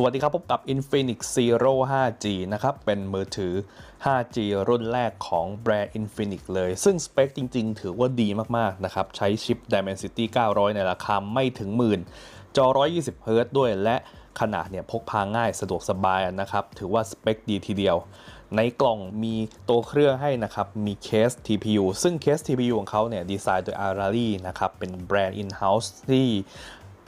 สวัสดีครับ พบกับ Infinix Zero 5G นะครับ เป็นมือถือ 5G รุ่นแรกของแบรนด์ Infinix เลย ซึ่งสเปคจริง ๆ ถือว่าดีมาก ๆ นะครับ ใช้ชิป Dimensity 900 ในราคาไม่ถึงหมื่น จอ 120 Hz ด้วยและขนาดเนี่ยพกพาง่ายสะดวกสบายนะครับ ถือว่าสเปคดีทีเดียว ในกล่องมีตัวเครื่องให้นะครับ มีเคส TPU ซึ่งเคส TPU ของเขาเนี่ยดีไซน์โดย Arari นะครับ เป็นแบรนด์ in-house ที่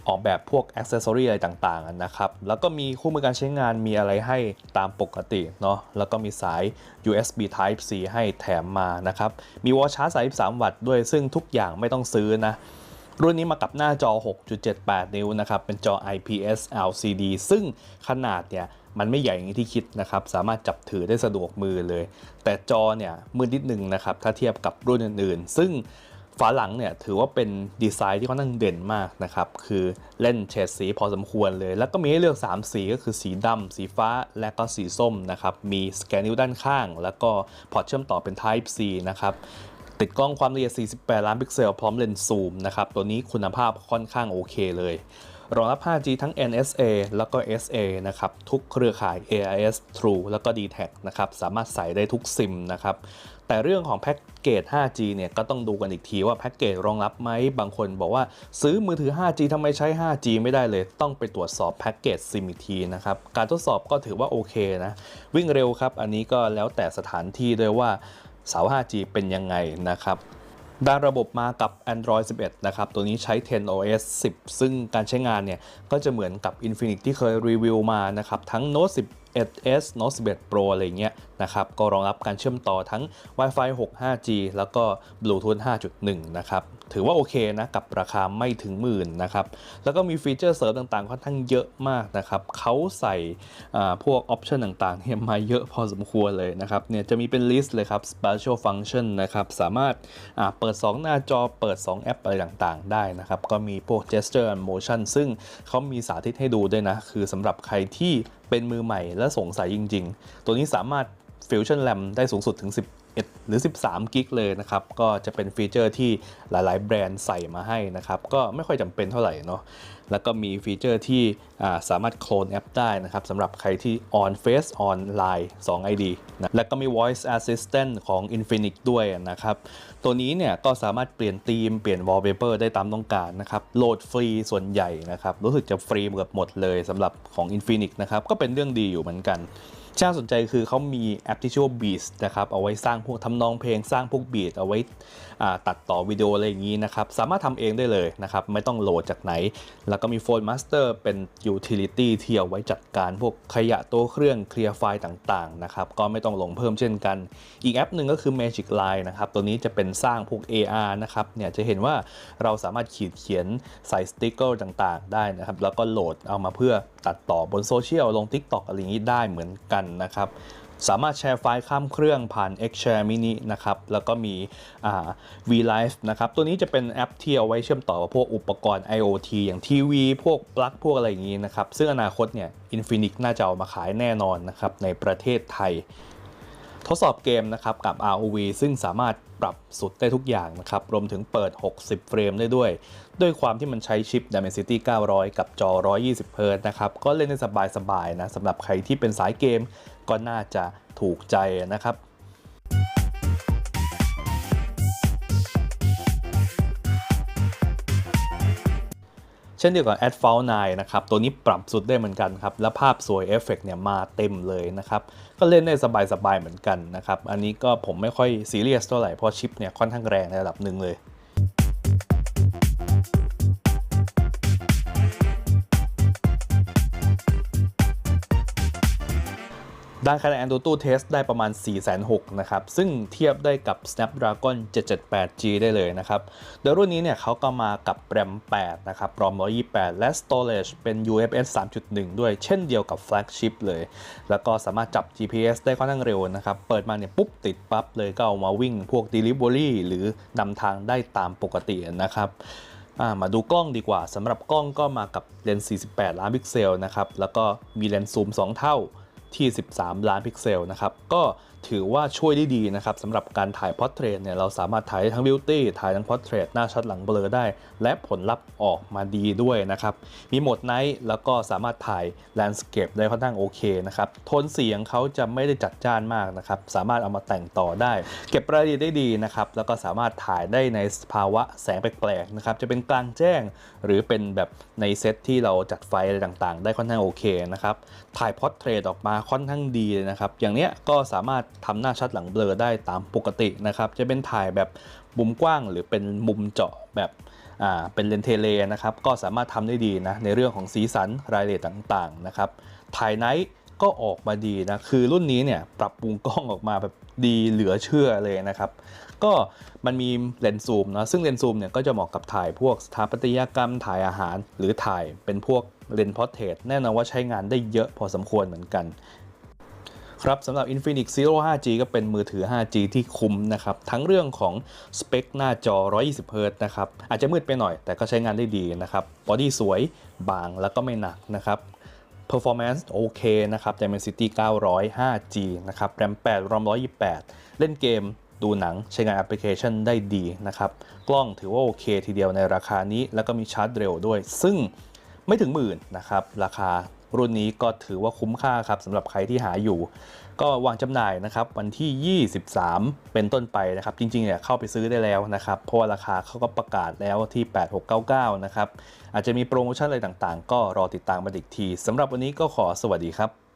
ออกแบบพวกอ c เซสซอรีอะไรต่างๆนะครับ แล้วก็มีคู่มือการใช้งานมีอะไรให้ตามปกติเนาะ แล้วก็มีสาย USB Type C ให้แถมมานะครับ มีวอลชาร์จ33 วัตต์ด้วย ซึ่งทุกอย่างไม่ต้องซื้อนะ รุ่นนี้มากับหน้าจอ 6.78 นิ้วนะครับ เป็นจอ IPS LCD ซึ่งขนาดเนี่ยมันไม่ใหญ่อย่างที่คิดนะครับ สามารถจับถือได้สะดวกมือเลย แต่จอเนี่ยมืดนิดนึงนะครับ ถ้าเทียบกับรุ่นอื่นๆ ซึ่ง ฝาหลังเนี่ยถือว่าเป็นดีไซน์ที่ค่อนข้างเด่นมากนะครับ คือเล่นเฉดสีพอสมควรเลย แล้วก็มีให้เลือก 3 สีก็คือสีดำสีฟ้าและก็สีส้มนะครับ มีสแกนนิ้วด้านข้าง แล้วก็พอร์ตเชื่อมต่อเป็น Type C นะครับติดกล้องความละเอียด 48 ล้านพิกเซล พร้อมเลนส์ซูมนะครับ ตัวนี้คุณภาพค่อนข้างโอเคเลย รองรับ 5G ทั้ง NSA แล้วก็ SA นะครับทุกเครือข่าย AIS True แล้วก็ d t a c นะครับสามารถใส่ได้ทุกซิมนะครับแต่เรื่องของแพ็กเกจ 5G เนี่ยก็ต้องดูกันอีกทีว่าแพ็กเกจรองรับไหมบางคนบอกว่าซื้อมือถือ 5G ทำไมใช้ 5G ไม่ได้เลย ต้องไปตรวจสอบแพ็กเกจซิมอีกทีนะครับการทดสอบก็ถือว่าโอเคนะวิ่งเร็วครับ อันนี้ก็แล้วแต่สถานที่ด้วยว่าเสา 5G เป็นยังไงนะครับ ด้านระบบมากับ Android 11 นะครับ ตัวนี้ใช้ 10OS 10 ซึ่งการใช้งานเนี่ย ก็จะเหมือนกับ Infinix ที่เคยรีวิวมานะครับ ทั้ง Note 11s Note 11 Pro อะไรเงี้ยนะครับ ก็รองรับการเชื่อมต่อทั้ง Wi-Fi 6 5G แล้วก็ Bluetooth 5.1 นะครับ ถือว่าโอเคนะ กับราคาไม่ถึงหมื่นนะครับ แล้วก็มีฟีเจอร์เสริมต่างๆ ค่อนข้างเยอะมากนะครับ เขาใส่พวกออปชันต่างๆเนี่ยมาเยอะพอสมควรเลยนะครับ เนี่ยจะมีเป็นลิสต์เลยครับ special function นะครับ สามารถเปิด 2 หน้าจอ เปิด 2 แอปอะไรต่างๆ ได้นะครับ ก็มีพวก gesture and motion ซึ่งเขามีสาธิตให้ดูด้วยนะ คือสำหรับใครที่ เป็นมือใหม่และสงสัยจริง ๆ ตัวนี้สามารถฟิวชั่นแรมได้สูงสุดถึง 11 หรือ 13 กิกเลยนะครับ ก็จะเป็นฟีเจอร์ที่หลาย ๆ แบรนด์ใส่มาให้นะครับ ก็ไม่ค่อยจำเป็นเท่าไหร่เนาะ แล้วก็มีฟีเจอร์ที่สามารถโคลนแอปได้นะครับสำหรับใครที่ on face on line 2 ID นะแล้วก็มี voice assistant ของ Infinix ด้วยนะครับ ตัวนี้เนี่ยก็สามารถเปลี่ยนธีม เปลี่ยน wallpaper ได้ตามต้องการนะครับโหลดฟรีส่วนใหญ่นะครับ รู้สึกจะฟรีเกือบหมดเลยสำหรับของ Infinix นะครับ ก็เป็นเรื่องดีอยู่เหมือนกัน ที่น่าสนใจคือเขามีแอปที่ชื่อว่า Beats นะครับ เอาไว้สร้างพวกทำนองเพลงสร้างพวกบีทเอาไว้ตัดต่อวิดีโออะไรอย่างนี้นะครับ สามารถทำเองได้เลยนะครับ ไม่ต้องโหลดจากไหน แล้วก็มี Phone Master เป็น Utility ที่เอาไว้จัดการพวกขยะตัวเครื่องเคลียร์ไฟล์ต่าง ๆ นะครับ ก็ไม่ต้องลงเพิ่มเช่นกัน อีกแอปหนึ่งก็คือ Magic Line นะครับ ตัวนี้จะเป็นสร้างพวก AR นะครับ เนี่ยจะเห็นว่าเราสามารถขีดเขียนใส่สติ๊กเกอร์ต่าง ๆ ได้นะครับ แล้วก็โหลดเอามาเพื่อตัดต่อบนโซเชียลลง TikTok อะไรอย่างนี้ได้เหมือนกันนะครับ สามารถแชร์ไฟล์ข้ามเครื่องผ่าน Xshare Mini นะครับ แล้วก็มี VLive นะครับ ตัวนี้จะเป็นแอปที่เอาไว้เชื่อมต่อกับพวกอุปกรณ์ IoT อย่างทีวี พวกปลั๊กพวกอะไรอย่างนี้นะครับ ซึ่งอนาคตเนี่ย Infinix น่าจะเอามาขายแน่นอนนะครับในประเทศไทย ทดสอบเกมนะครับกับ ROV ซึ่งสามารถปรับสุดได้ทุกอย่างนะครับ รวมถึงเปิด 60 เฟรมได้ด้วย ด้วยความที่มันใช้ชิป Dimensity 900 กับจอ 120 Hz นะครับ ก็เล่นได้สบายๆนะสำหรับใครที่เป็นสายเกมก็น่าจะถูกใจนะครับ เช่นเดียวกับ a d f a l 9นะครับ ตัวนี้ปรับสุดได้เหมือนกันครับ และภาพสวยเอฟเฟกเนี่ยมาเต็มเลยนะครับ ก็เล่นได้สบายๆเหมือนกันนะครับ อันนี้ก็ผมไม่ค่อยซีเรียสเท่าไหร่ เพราะชิปเนี่ยค่อนข้างแรงในระดับหนึ่งเลย ด้านคะแนน AnTuTu Test ได้ประมาณ 4 6 0 0นะครับ ซึ่งเทียบได้กับ Snapdragon 778G ได้เลยนะครับ โดยรุ่นนี้เนี่ยเขาก็มากับ RAM 8นะครับ ROM 128 และ Storage เป็น UFS 3.1 ด้วยเช่นเดียวกับ Flagship เลย แล้วก็สามารถจับ GPS ได้ค่อนข้างเร็วนะครับ เปิดมาเนี่ยปุ๊บติดปั๊บเลยก็เอามาวิ่งพวก Delivery หรือนำทางได้ตามปกตินะครับมาดูกล้องดีกว่าสำหรับกล้องก็มากับเลนส์ 48 ล้านพิกเซลนะครับ แล้วก็มีเลนส์ซูม 2 เท่า ที่ 13 ล้านพิกเซลนะครับ ก็ ถือว่าช่วยได้ดีนะครับสำหรับการถ่ายพอร์เทรตเนี่ยเราสามารถถ่ายทั้งบิวตี้ถ่ายทั้งพอร์เทรตหน้าชัดหลังเบลอได้ และผลลัพธ์ออกมาดีด้วยนะครับ มีโหมดไนท์แล้วก็สามารถถ่ายแลนด์สเคปได้ค่อนข้างโอเคนะครับโทนเสียงเขาจะไม่ได้จัดจ้านมากนะครับสามารถเอามาแต่งต่อได้ เก็บรายละเอียดได้ดีนะครับแล้วก็สามารถถ่ายได้ในสภาวะแสงแปลกๆนะครับจะเป็นกลางแจ้ง หรือเป็นแบบในเซตที่เราจัดไฟอะไรต่างๆ ได้ค่อนข้างโอเคนะครับถ่ายพอร์เทรตออกมาค่อนข้างดีเลยนะครับอย่างเนี้ยก็สามารถทำหน้าชัดหลังเบลอได้ตามปกตินะครับ จะเป็นถ่ายแบบมุมกว้างหรือเป็นมุมเจาะแบบเป็นเลนเทเลนะครับ ก็สามารถทำได้ดีนะ ในเรื่องของสีสันรายละเอียดต่างๆนะครับ ถ่ายไนท์ก็ออกมาดีนะ คือรุ่นนี้เนี่ยปรับปรุงกล้องออกมาแบบดีเหลือเชื่อเลยนะครับ ก็มันมีเลนส์ซูมนะ ซึ่งเลนส์ซูมเนี่ยก็จะเหมาะกับถ่ายพวกสถาปัตยกรรม ถ่ายอาหาร หรือถ่ายเป็นพวกเลนส์พอร์เทรตแน่นอนว่าใช้งานได้เยอะพอสมควรเหมือนกัน ครับสำหรับ Infinix Zero 5G ก็เป็นมือถือ 5G ที่คุ้มนะครับ ทั้งเรื่องของสเปคหน้าจอ 120 Hz นะครับ อาจจะมืดไปหน่อยแต่ก็ใช้งานได้ดีนะครับบอดี้สวยบางแล้วก็ไม่หนักนะครับ Performance โอเคนะครับ Dimensity 900 5G นะครับ RAM 8 ROM 128 เล่นเกมดูหนังใช้งานแอปพลิเคชันได้ดีนะครับ กล้องถือว่าโอเคทีเดียวในราคานี้ แล้วก็มีชาร์จเร็วด้วย ซึ่งไม่ถึงหมื่นนะครับ ราคา รุ่นนี้ก็ถือว่าคุ้มค่าครับสำหรับใครที่หาอยู่ ก็วางจำหน่ายนะครับวันที่ 23 เป็นต้นไปนะครับ จริงๆเนี่ยเข้าไปซื้อได้แล้วนะครับ เพราะว่าราคาเขาก็ประกาศแล้วที่ 8699 นะครับ อาจจะมีโปรโมชั่นอะไรต่างๆ ก็รอติดตามมาอีกทีสำหรับวันนี้ก็ขอสวัสดีครับ